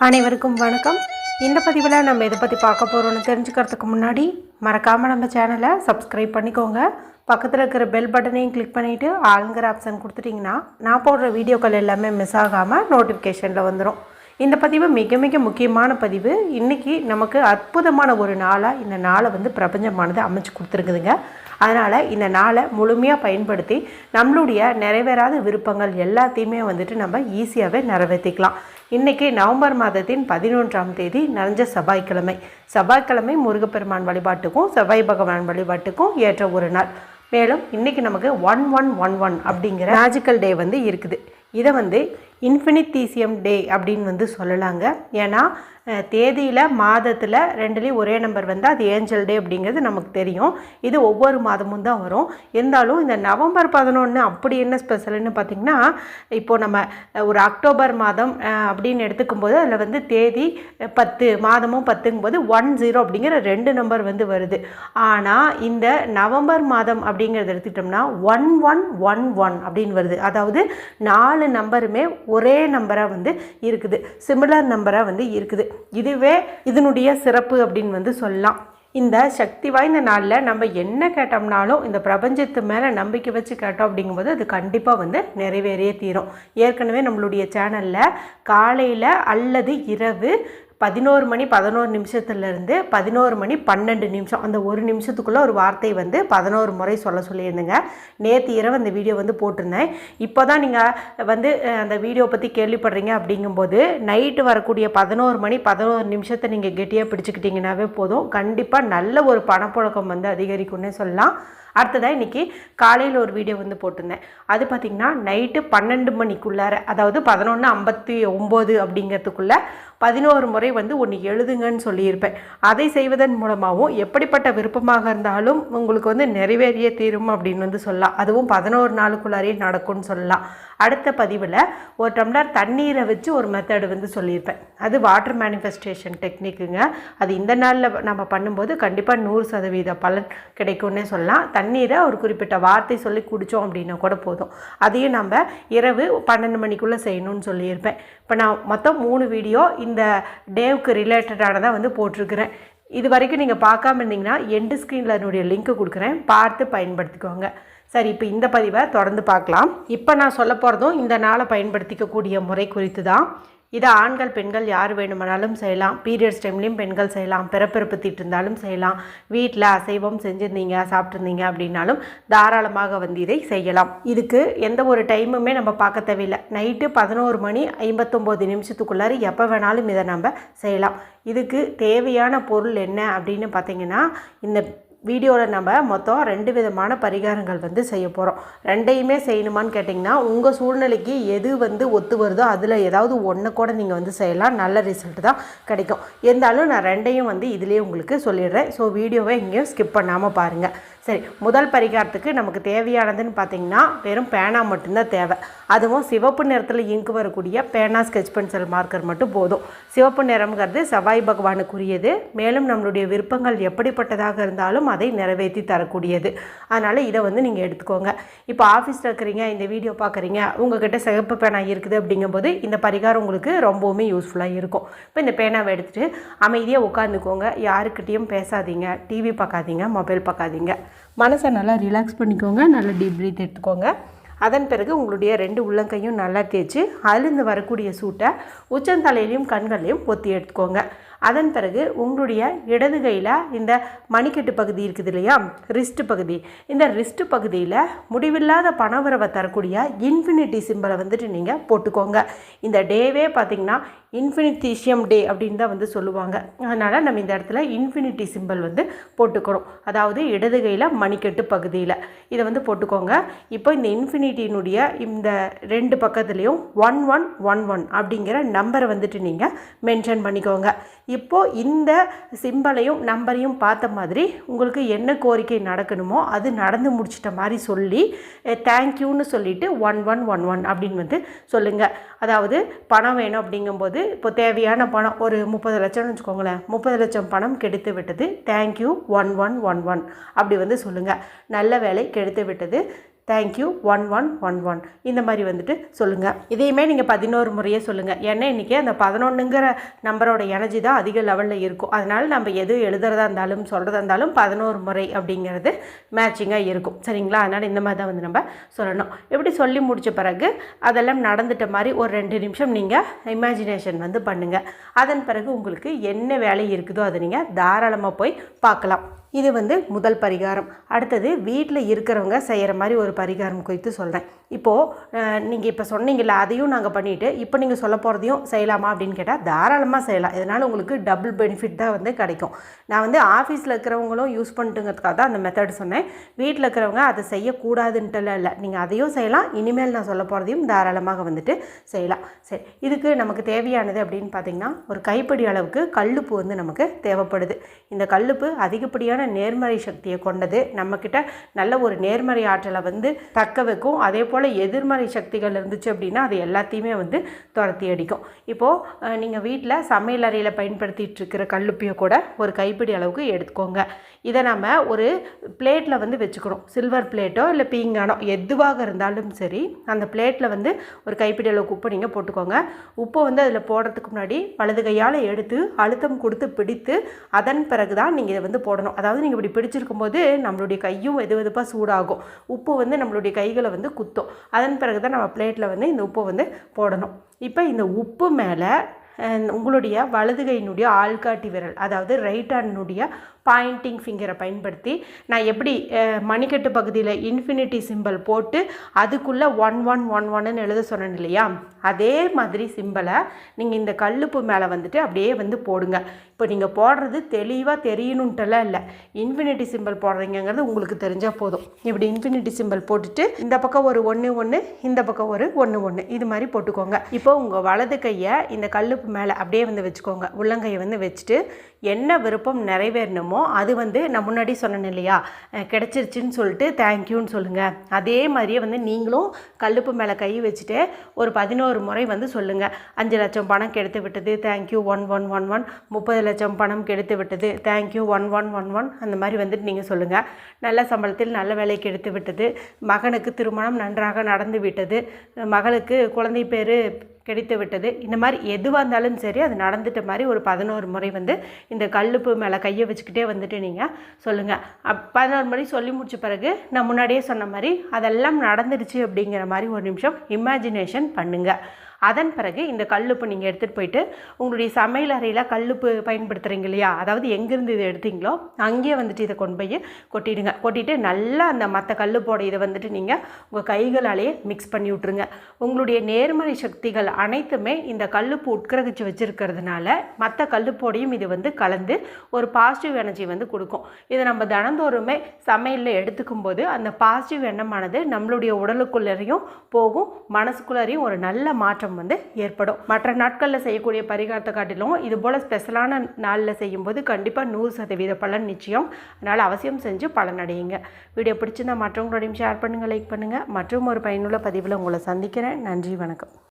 அனைவருக்கும் வணக்கம். இந்த பதிவில் நம்ம எதை பற்றி பார்க்க போகிறோம்னு தெரிஞ்சுக்கிறதுக்கு முன்னாடி மறக்காமல் நம்ம சேனலை சப்ஸ்கிரைப் பண்ணிக்கோங்க. பக்கத்தில் இருக்கிற பெல் பட்டனையும் கிளிக் பண்ணிவிட்டு ஆளுங்கிற ஆப்ஷன் கொடுத்துட்டிங்கன்னா நான் போடுற வீடியோக்கள் எல்லாமே மிஸ் ஆகாமல் நோட்டிஃபிகேஷனில் வந்துடும் இந்த பதிவு மிக மிக முக்கியமான பதிவு. இன்றைக்கி நமக்கு அற்புதமான ஒரு நாளாக இந்த நாளை வந்து பிரபஞ்சமானது அமைச்சு கொடுத்துருக்குதுங்க. அதனால் இந்த நாளை முழுமையாக பயன்படுத்தி நம்மளுடைய நிறைவேறாத விருப்பங்கள் எல்லாத்தையுமே வந்துட்டு நம்ம ஈஸியாகவே நிறைவேற்றிக்கலாம் இன்றைக்கி நவம்பர் மாதத்தின் பதினொன்றாம் தேதி நிறைஞ்ச செவ்வாய்க்கிழமை. செவ்வாய்க்கிழமை முருகப்பெருமான் வழிபாட்டுக்கும் செவ்வாய் பகவான் வழிபாட்டுக்கும் ஏற்ற ஒரு நாள். மேலும் இன்றைக்கி நமக்கு ஒன் ஒன் ஒன் ஒன் அப்படிங்கிற மேஜிக்கல் டே வந்து இருக்குது. இதை வந்து இன்ஃபினித்தீசியம் டே அப்படின்னு வந்து சொல்லலாங்க. ஏன்னா தேதியில் மாதத்தில் ரெண்டுலேயும் ஒரே நம்பர் வந்து அது ஏஞ்சல் டே அப்படிங்கிறது நமக்கு தெரியும். இது ஒவ்வொரு மாதமும் தான் வரும். இருந்தாலும் இந்த நவம்பர் பதினொன்று அப்படி என்ன ஸ்பெஷல்னு பார்த்திங்கன்னா இப்போ நம்ம ஒரு அக்டோபர் மாதம் அப்படின்னு எடுத்துக்கும்போது அதில் வந்து தேதி பத்து மாதமும் பத்துங்கும்போது ஒன் ஜீரோ அப்படிங்கிற ரெண்டு நம்பர் வந்து வருது. ஆனால் இந்த நவம்பர் மாதம் அப்படிங்கிறத எடுத்துக்கிட்டோம்னா ஒன் ஒன் ஒன் ஒன் அப்படின்னு வருது. அதாவது நாலு நம்பருமே ஒரே நம்பராக வந்து இருக்குது. சிமிலர் நம்பராக வந்து இருக்குது. இதுவே இதனுடைய சிறப்பு அப்படின்னு வந்து சொல்லலாம். இந்த சக்தி வாய்ந்த நாளில் நம்ம என்ன கேட்டோம்னாலும் இந்த பிரபஞ்சத்து மேலே நம்பிக்கை வச்சு கேட்டோம் அப்படிங்கும்போது அது கண்டிப்பாக வந்து நிறைவேறியே தீரும். ஏற்கனவே நம்மளுடைய சேனலில் காலையில் அல்லது இரவு பதினோரு மணி பதினோரு நிமிஷத்துலேருந்து பதினோரு மணி பன்னெண்டு நிமிஷம். அந்த ஒரு நிமிஷத்துக்குள்ளே ஒரு வார்த்தை வந்து பதினோரு முறை சொல்ல சொல்லியிருந்தேங்க. நேற்று இரவு அந்த வீடியோ வந்து போட்டிருந்தேன். இப்போ தான் நீங்கள் வந்து அந்த வீடியோ பற்றி கேள்விப்படுறீங்க அப்படிங்கும்போது நைட்டு வரக்கூடிய பதினோரு மணி பதினோரு நிமிஷத்தை நீங்கள் கெட்டியாக பிடிச்சிக்கிட்டீங்கன்னாவே போதும். கண்டிப்பாக நல்ல ஒரு பணப்புழக்கம் வந்து அதிகரிக்கும்னே சொல்லலாம். அடுத்ததாக இன்றைக்கி காலையில் ஒரு வீடியோ வந்து போட்டிருந்தேன். அது பார்த்திங்கன்னா நைட்டு பன்னெண்டு மணிக்குள்ளார அதாவது பதினொன்று ஐம்பத்தி ஒம்பது அப்படிங்கிறதுக்குள்ளே பதினோரு முறை வந்து ஒன்று எழுதுங்கன்னு சொல்லியிருப்பேன். அதை செய்வதன் மூலமாகவும் எப்படிப்பட்ட விருப்பமாக இருந்தாலும் உங்களுக்கு வந்து நிறைவேறிய தீரும் அப்படின்னு வந்து சொல்லலாம். அதுவும் பதினோரு நாளுக்குள்ளாரே நடக்கும்னு சொல்லலாம். அடுத்த பதிவில் ஒரு டம்ளர் தண்ணீரை வச்சு ஒரு மெத்தடு வந்து சொல்லியிருப்பேன். அது வாட்டர் மேனிஃபெஸ்டேஷன் டெக்னிக்குங்க அது இந்த நாளில் நம்ம பண்ணும்போது கண்டிப்பாக நூறு சதவீத பலன் கிடைக்கும்னே சொல்லலாம். தண்ணீரை ஒரு குறிப்பிட்ட வார்த்தை சொல்லி குடித்தோம் அப்படின்னா கூட போதும். அதையும் நம்ம இரவு பன்னெண்டு மணிக்குள்ளே செய்யணும்னு சொல்லியிருப்பேன். இப்போ நான் மொத்தம் மூணு வீடியோ இந்த டேவுக்கு ரிலேட்டடானதாக வந்து போட்டிருக்கிறேன். இது வரைக்கும் நீங்கள் பார்க்காம இருந்தீங்கன்னா எண்டு ஸ்க்ரீனில் என்னுடைய லிங்க்கு கொடுக்குறேன். பார்த்து பயன்படுத்திக்கோங்க. சரி இப்போ இந்த பதிவை தொடர்ந்து பார்க்கலாம். இப்போ நான் சொல்ல போகிறதும் இந்த நாளை பயன்படுத்திக்கக்கூடிய முறை குறித்து தான் இதை ஆண்கள் பெண்கள் யார் வேணுமானாலும் செய்யலாம். பீரியட்ஸ் டைம்லேயும் பெண்கள் செய்யலாம். பிறப்பிறப்பு தீட்டிருந்தாலும் செய்யலாம். வீட்டில் அசைவம் செஞ்சுருந்தீங்க சாப்பிட்ருந்தீங்க அப்படின்னாலும் தாராளமாக வந்து இதை செய்யலாம். இதுக்கு எந்த ஒரு டைமுமே நம்ம பார்க்க தேவையில்லை. நைட்டு பதினோரு மணி ஐம்பத்தொம்போது நிமிஷத்துக்குள்ளார எப்போ வேணாலும் இதை நம்ம செய்யலாம். இதுக்கு தேவையான பொருள் என்ன அப்படின்னு பார்த்தீங்கன்னா இந்த வீடியோவில் நம்ம மொத்தம் ரெண்டு விதமான பரிகாரங்கள் வந்து செய்ய போகிறோம் ரெண்டையுமே செய்யணுமான்னு கேட்டிங்கன்னா உங்கள் சூழ்நிலைக்கு எது வந்து ஒத்து வருதோ அதில் ஏதாவது ஒன்று கூட நீங்கள் வந்து செய்யலாம். நல்ல ரிசல்ட் தான் கிடைக்கும். இருந்தாலும் நான் ரெண்டையும் வந்து இதிலேயே உங்களுக்கு சொல்லிடுறேன். ஸோ வீடியோவை எங்கேயும் ஸ்கிப் பண்ணாமல் பாருங்கள் சரி முதல் பரிகாரத்துக்கு நமக்கு தேவையானதுன்னு பார்த்தீங்கன்னா வெறும் பேனா மட்டும்தான் தேவை. அதுவும் சிவப்பு நிறத்தில் இங்கு வரக்கூடிய பேனா ஸ்கெச் பென்சில் மார்க்கர் மட்டும் போதும். சிவப்பு நிறம்ங்கிறது செவ்வாய் பகவானுக்குரியது. மேலும் நம்மளுடைய விருப்பங்கள் எப்படிப்பட்டதாக இருந்தாலும் அதை நிறைவேற்றி தரக்கூடியது. அதனால் இதை வந்து நீங்கள் எடுத்துக்கோங்க. இப்போ ஆஃபீஸில் இருக்கிறீங்க இந்த வீடியோ பார்க்குறீங்க உங்ககிட்ட சிவப்பு பேனா இருக்குது அப்படிங்கும்போது இந்த பரிகாரம் உங்களுக்கு ரொம்பவுமே யூஸ்ஃபுல்லாக இருக்கும். இப்போ இந்த பேனாவை எடுத்துகிட்டு அமைதியாக உட்காந்துக்கோங்க. யாருக்கிட்டேயும் பேசாதீங்க. டிவி பார்க்காதீங்க மொபைல் பார்க்காதீங்க மனசை நல்லா ரிலாக்ஸ் பண்ணிக்கோங்க நல்லா டீப் ப்ரீத் எடுத்துக்கோங்க. அதன் பிறகு உங்களுடைய ரெண்டு உள்ளங்கையும் நல்லா தேய்ச்சி அதிலிருந்து வரக்கூடிய சூட்டை உச்சந்தலையிலையும் கண்களையும் பொத்தி எடுத்துக்கோங்க. அதன் பிறகு உங்களுடைய இடது கையில் இந்த மணிக்கட்டு பகுதி இருக்குது இல்லையா? ரிஸ்ட் பகுதி. இந்த ரிஸ்ட் பகுதியில் முடிவில்லாத பணவரவை தரக்கூடிய இன்ஃபினிட்டி சிம்பலை வந்துட்டு நீங்கள் போட்டுக்கோங்க. இந்த டேவே பார்த்திங்கன்னா இன்ஃபினிட்டிஷியம் டே அப்படின்னு தான் வந்து சொல்லுவாங்க. அதனால் நம்ம இந்த இடத்துல இன்ஃபினிட்டி சிம்பல் வந்து போட்டுக்கிறோம் அதாவது இடது கையில் மணிக்கட்டு பகுதியில். இதை வந்து போட்டுக்கோங்க. இப்போ இந்த இன்ஃபினிட்டியினுடைய இந்த ரெண்டு பக்கத்துலேயும் ஒன் ஒன் ஒன் ஒன் அப்படிங்கிற நம்பரை வந்துட்டு நீங்கள் மென்ஷன் பண்ணிக்கோங்க. இப்போது இந்த சிம்பலையும் நம்பரையும் பார்த்த மாதிரி உங்களுக்கு என்ன கோரிக்கை நடக்கணுமோ அது நடந்து முடிச்சிட்ட மாதிரி சொல்லி தேங்க்யூன்னு சொல்லிட்டு ஒன் ஒன் ஒன் ஒன் அப்படின்னு வந்து சொல்லுங்கள் அதாவது பணம் வேணும் அப்படிங்கும்போது இப்போ தேவையான பணம் ஒரு முப்பது லட்சம்னு வச்சுக்கோங்களேன் முப்பது லட்சம் பணம் கெடுத்து விட்டது thank you one one one one அப்படி வந்து சொல்லுங்கள் நல்ல வேலை கெடுத்து விட்டது. Thank you one one one one இந்த மாதிரி வந்துட்டு சொல்லுங்கள் இதையுமே நீங்கள் பதினோரு முறையே சொல்லுங்கள் ஏன்னா இன்றைக்கி அந்த பதினொன்றுங்கிற நம்பரோட எனர்ஜி தான் அதிக லெவலில் இருக்கும். அதனால் நம்ம எது எழுதுறதா இருந்தாலும் சொல்கிறதா இருந்தாலும் பதினோரு முறை அப்படிங்கிறது மேட்சிங்காக இருக்கும். சரிங்களா? அதனால் இந்த மாதிரி தான் வந்து நம்ம சொல்லணும். எப்படி சொல்லி முடித்த பிறகு அதெல்லாம் நடந்துட்ட மாதிரி ஒரு ரெண்டு நிமிஷம் நீங்கள் இமேஜினேஷன் வந்து பண்ணுங்கள் அதன் பிறகு உங்களுக்கு என்ன வேலை இருக்குதோ அதை நீங்கள் தாராளமாக போய் பார்க்கலாம். இது வந்து முதல் பரிகாரம். அடுத்தது வீட்டில் இருக்கிறவங்க செய்கிற மாதிரி ஒரு பரிகாரம் குறித்து சொல்கிறேன் இப்போது நீங்கள் இப்போ சொன்னீங்கல்ல அதையும் நாங்கள் பண்ணிவிட்டு இப்போ நீங்கள் சொல்ல போகிறதையும் செய்யலாமா அப்படின்னு கேட்டால் தாராளமாக செய்யலாம். இதனால் உங்களுக்கு டபுள் பெனிஃபிட் தான் வந்து கிடைக்கும். நான் வந்து ஆஃபீஸில் இருக்கிறவங்களும் யூஸ் பண்ணிட்டுங்கிறதுக்காக தான் அந்த மெத்தட் சொன்னேன். வீட்டில் இருக்கிறவங்க அதை செய்யக்கூடாதுன்ட்டுலாம் இல்லை. நீங்கள் அதையும் செய்யலாம். இனிமேல் நான் சொல்ல போகிறதையும் தாராளமாக வந்துட்டு செய்யலாம். சரி இதுக்கு நமக்கு தேவையானது அப்படின்னு பார்த்தீங்கன்னா ஒரு கைப்பிடி அளவுக்கு கல்லுப்பு வந்து நமக்கு தேவைப்படுது. இந்த கல்லுப்பு அதிகப்படியான நேர்மறை சக்தியை கொண்டது. நம்மக்கிட்ட நல்ல ஒரு நேர்மறை ஆற்றலை வந்து தக்க வைக்கும். அதே போல் எதிர்மறை சக்திகள் இருந்துச்சு அப்படின்னா அது எல்லாத்தையுமே வந்து துரத்தி அடிக்கும். இப்போது நீங்கள் வீட்டில் சமையல் அறையில் பயன்படுத்திகிட்டு இருக்கிற கல்லுப்பியை கூட ஒரு கைப்பிடி அளவுக்கு எடுத்துக்கோங்க. இதை நம்ம ஒரு பிளேட்டில் வந்து வச்சுக்கணும். சில்வர் பிளேட்டோ இல்லை பீங்கானோ எதுவாக இருந்தாலும் சரி அந்த பிளேட்டில் வந்து ஒரு கைப்பிடி அளவுக்கு உப்பு நீங்கள் போட்டுக்கோங்க. உப்பை வந்து அதில் போடுறதுக்கு முன்னாடி வலது கையால் எடுத்து அழுத்தம் கொடுத்து பிடித்து அதன் பிறகு தான் நீங்கள் இதை வந்து போடணும். அதாவது நீங்கள் இப்படி பிடிச்சிருக்கும் போது நம்மளுடைய கையும் வெது வெதுப்பாக சூடாகும். உப்பு வந்து நம்மளுடைய கைகளை வந்து குத்தும். அதன் பிறகு தான் நம்ம பிளேட்டில் வந்து இந்த உப்பை வந்து போடணும். இப்போ இந்த உப்பு மேலே உங்களுடைய வலது கையினுடைய ஆள்காட்டி விரல் அதாவது ரைட் ஹேண்டினுடைய பாயிண்டிங் ஃபிங்கரை பயன்படுத்தி நான் எப்படி மணிக்கட்டு பகுதியில் இன்ஃபினிட்டி சிம்பிள் போட்டு அதுக்குள்ளே ஒன் ஒன் ஒன் ஒன்னு எழுத சொன்னேன் இல்லையா? அதே மாதிரி சிம்பிளை நீங்கள் இந்த கல்லுப்பு மேலே வந்துட்டு அப்படியே வந்து போடுங்க. இப்போ நீங்கள் போடுறது தெளிவாக தெரியணுன்ட்டுலாம் இல்லை. இன்ஃபினிட்டி சிம்பிள் போடுறீங்கிறது உங்களுக்கு தெரிஞ்சால் போதும். இப்படி இன்ஃபினிட்டி சிம்பிள் போட்டுட்டு இந்த பக்கம் ஒரு ஒன்று ஒன்று இந்த பக்கம் ஒரு ஒன்று ஒன்று இது மாதிரி போட்டுக்கோங்க. இப்போ உங்கள் வலது கையை இந்த கல்லுப்பு மேலே அப்படியே வந்து வச்சுக்கோங்க. உள்ளங்கையை வந்து வச்சுட்டு என்ன விருப்பம் நிறைவேறணுமோ அது வந்து நான் முன்னாடி சொன்னேன் இல்லையா? கிடச்சிருச்சுன்னு சொல்லிட்டு தேங்க்யூன்னு சொல்லுங்கள் அதே மாதிரியே வந்து நீங்களும் கல்லுப்பு மேலே கை வச்சுட்டு ஒரு பதினோரு முறை வந்து சொல்லுங்கள் அஞ்சு லட்சம் பணம் கெடுத்து விட்டது thank you one one one one முப்பது லட்சம் பணம் கெடுத்து விட்டது thank you one one one one அந்த மாதிரி வந்துட்டு நீங்கள் சொல்லுங்கள் நல்ல சம்பளத்தில் நல்ல வேலைக்கு எடுத்து விட்டது. மகனுக்கு திருமணம் நன்றாக நடந்து விட்டது. மகளுக்கு குழந்தை பேர் கிடைத்து விட்டது. இந்த மாதிரி எதுவாக இருந்தாலும் சரி அது நடந்துட்ட மாதிரி ஒரு பதினோரு முறை வந்து இந்த கல்லுப்பு மேலே கையை வச்சுக்கிட்டே வந்துட்டு நீங்கள் சொல்லுங்கள் அப் பதினோரு முறை சொல்லி முடிச்ச பிறகு நான் முன்னாடியே சொன்ன மாதிரி அதெல்லாம் நடந்துடுச்சு அப்படிங்கிற மாதிரி ஒரு நிமிஷம் இமேஜினேஷன் பண்ணுங்கள் அதன் பிறகு இந்த கல்லுப்பு நீங்கள் எடுத்துகிட்டு போயிட்டு உங்களுடைய சமையல் அறையில் கல்லுப்பு பயன்படுத்துகிறீங்க இல்லையா? அதாவது எங்கேருந்து இதை எடுத்தீங்களோ அங்கேயே வந்துட்டு இதை கொண்டு போய் கொட்டிடுங்க. கொட்டிட்டு நல்லா அந்த மற்ற கல்லுப்போட இதை வந்துட்டு நீங்கள் உங்கள் கைகளாலேயே மிக்ஸ் பண்ணி விட்ருங்க உங்களுடைய நேர்மறை சக்திகள் அனைத்துமே இந்த கல்லுப்பு உட்கிரகிச்சு வச்சுருக்கிறதுனால மற்ற கல்லுப்போடையும் இது வந்து கலந்து ஒரு பாசிட்டிவ் எனர்ஜி வந்து கொடுக்கும். இதை நம்ம தினந்தோறுமே சமையலில் எடுத்துக்கும் போது அந்த பாசிட்டிவ் எண்ணமானது நம்மளுடைய உடலுக்குள்ளேயும் போகும் மனசுக்குள்ளேயும் ஒரு நல்ல மாற்றம் மாற்றம் வந்து ஏற்படும். மற்ற நாட்களில் செய்யக்கூடிய பரிகாரத்தை காட்டிலும் இது போல் ஸ்பெஷலான நாளில் செய்யும்போது கண்டிப்பாக நூறு சதவீத பலன் நிச்சயம். அதனால் அவசியம் செஞ்சு பலனடையுங்க வீடியோ பிடிச்சிருந்தால் மற்றவங்களோடையும் ஷேர் பண்ணுங்கள் லைக் பண்ணுங்கள் மற்றும் ஒரு பயனுள்ள பதிவில் உங்களை சந்திக்கிறேன். நன்றி வணக்கம்.